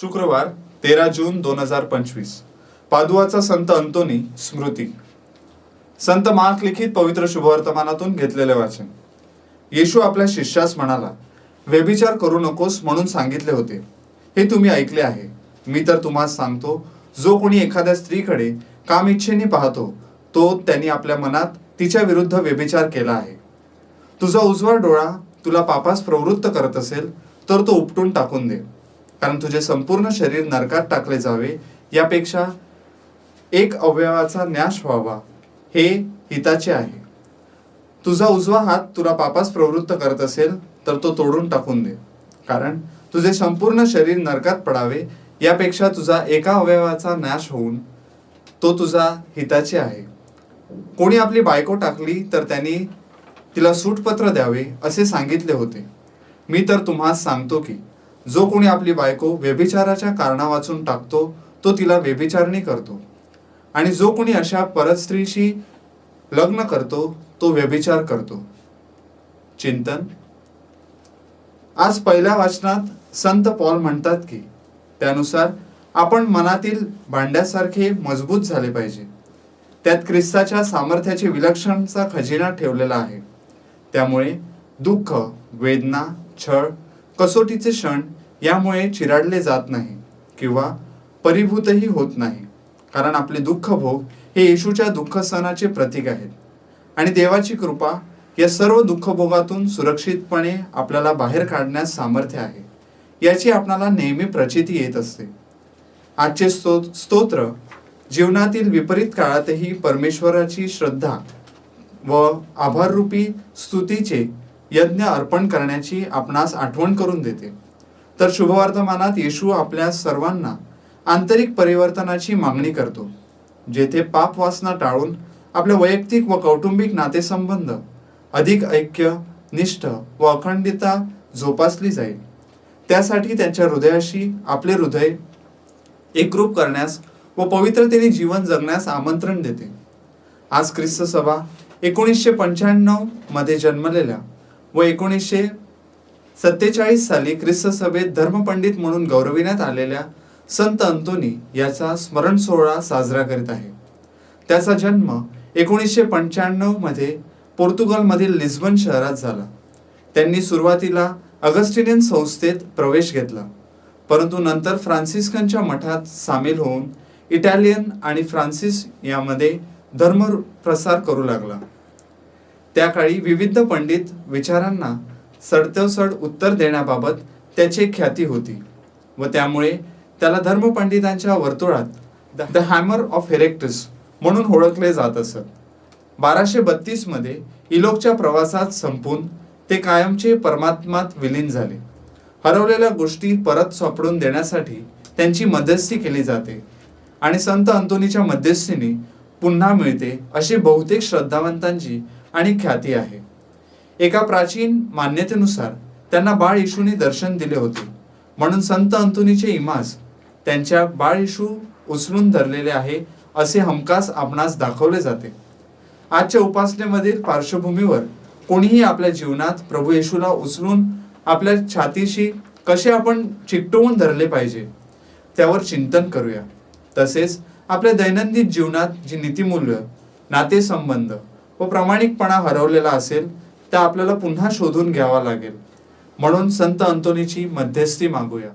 शुक्रवार तेरा जून दोन हजार पंचवीस. पादुआचा संत अंतोनी स्मृती. संत मार्क लिखित पवित्र शुभवर्तमानातून घेतलेले वाचन. येशू आपल्या शिष्यास म्हणाला व्यभिचार करू नकोस म्हणून सांगितले होते. हे तुम्ही ऐकले आहे. मी तर तुम्हाला सांगतो जो कोणी एखाद्या स्त्रीकडे काम इच्छेने पाहतो तो त्यांनी आपल्या मनात तिच्या विरुद्ध व्यभिचार केला आहे. तुझा उजवा डोळा तुला पापास प्रवृत्त करत असेल तर तो उपटून टाकून दे. कारण तुझे संपूर्ण शरीर नरकात टाकले जावे यापेक्षा एक अवयवाचा न्याश व्हावा हे हिताचे आहे. तुझा उजवा हात तुला पापास प्रवृत्त करत असेल तर तो तोडून टाकून दे. कारण तुझे संपूर्ण शरीर नरकात पडावे यापेक्षा तुझा एका अवयवाचा नाश होऊन तो तुझा हिताचे आहे. कोणी आपली बायको टाकली तर त्यांनी तिला सूटपत्र द्यावे असे सांगितले होते. मी तर तुम्हास सांगतो की जो कोणी आपली बायको व्यभिचाराच्या कारणा वाचून टाकतो तो तिला व्यभिचारणी करतो. आणि जो कोणी अशा परस्त्रीशी लग्न करतो तो व्यभिचार करतो. चिंतन. आज पहिल्या वाचनात संत पॉल म्हणतात की त्यानुसार आपण मनातील भांड्यासारखे मजबूत झाले पाहिजे. त्यात ख्रिस्ताच्या सामर्थ्याचे विलक्षणचा खजिना ठेवलेला आहे. त्यामुळे दुःख वेदना छळ कसोटीचे क्षण यामुळे चिराडले जात नाही किंवा परिभूतही होत नाही. कारण आपले दुःख भोग हे येशूच्या दुःख सणाचे प्रतीक आहेत. आणि देवाची कृपा या सर्व दुःखभोगातून सुरक्षितपणे आपल्याला बाहेर काढण्यास सामर्थ्य आहे. याची आपणाला नेहमी प्रचिती येत असते. आजचे स्तो स्तोत्र जीवनातील विपरीत काळातही परमेश्वराची श्रद्धा व आभाररूपी स्तुतीचे यज्ञ अर्पण करण्याची आपणास आठवण करून देते. तर शुभवर्तमानात येशू आपल्या सर्वांना आंतरिक परिवर्तनाची मागणी करतो जेथे पाप वासना टाळून आपले वैयक्तिक व कौटुंबिक नातेसंबंध अधिक ऐक्य निष्ठ व अखंडिता जोपासली जाईल. त्यासाठी त्यांच्या हृदयाशी आपले हृदय एकरूप करण्यास व पवित्रतेने जीवन जगण्यास आमंत्रण देते. आज ख्रिस्त सभा एकोणीसशे पंच्याण्णवमध्ये जन्मलेल्या व एकोणीसशे सत्तेचाळीस साली ख्रिस्त सभेत धर्मपंडित म्हणून गौरविण्यात आलेल्या संत अंतोनी याचा स्मरण सोहळा साजरा करीत आहे. त्याचा जन्म एकोणीसशे पंच्याण्णवमध्ये पोर्तुगालमधील पोर्तुगलमधील लिस्बन शहरात झाला. त्यांनी सुरुवातीला अगस्टिनियन संस्थेत प्रवेश घेतला परंतु नंतर फ्रान्सिस्कनच्या मठात सामील होऊन इटालियन आणि फ्रान्सिस यामध्ये धर्म प्रसार करू लागला. त्या काळी विविध पंडित विचारांना सडतोसड उत्तर देण्याबाबत त्याची ख्याती होती व त्यामुळे त्याला धर्मपंडितांच्या वर्तुळात द हॅमर ऑफ हेरेक्टस म्हणून ओळखले जात असत. बाराशे बत्तीसमध्ये इलोकच्या प्रवासात संपून ते कायमचे परमात्मात विलीन झाले. हरवलेल्या गोष्टी परत सापडून देण्यासाठी त्यांची मध्यस्थी केली जाते आणि संत अंतोनीच्या मध्यस्थीने पुन्हा मिळते अशी बहुतेक श्रद्धावंतांची आणि ख्याती आहे. एका प्राचीन मान्यतेनुसार त्यांना बाळ येशूने दर्शन दिले होते. म्हणून संत अंतोनीचे इमाज त्यांच्या बाळ येशू उचलून धरलेले आहे असे हमखास आपणास दाखवले जाते. आजच्या उपासनेमधील पार्श्वभूमीवर कोणीही आपल्या जीवनात प्रभू येशूला उचलून आपल्या छातीशी कसे आपण चिकटवून धरले पाहिजे त्यावर चिंतन करूया. तसेच आपल्या दैनंदिन जीवनात जी नीतिमूल्य नातेसंबंध व प्रामाणिकपणा हरवलेला असेल त्या आपल्याला पुन्हा शोधून घ्यावा लागेल. म्हणून संत अंतोनीची मध्यस्थी मागूया.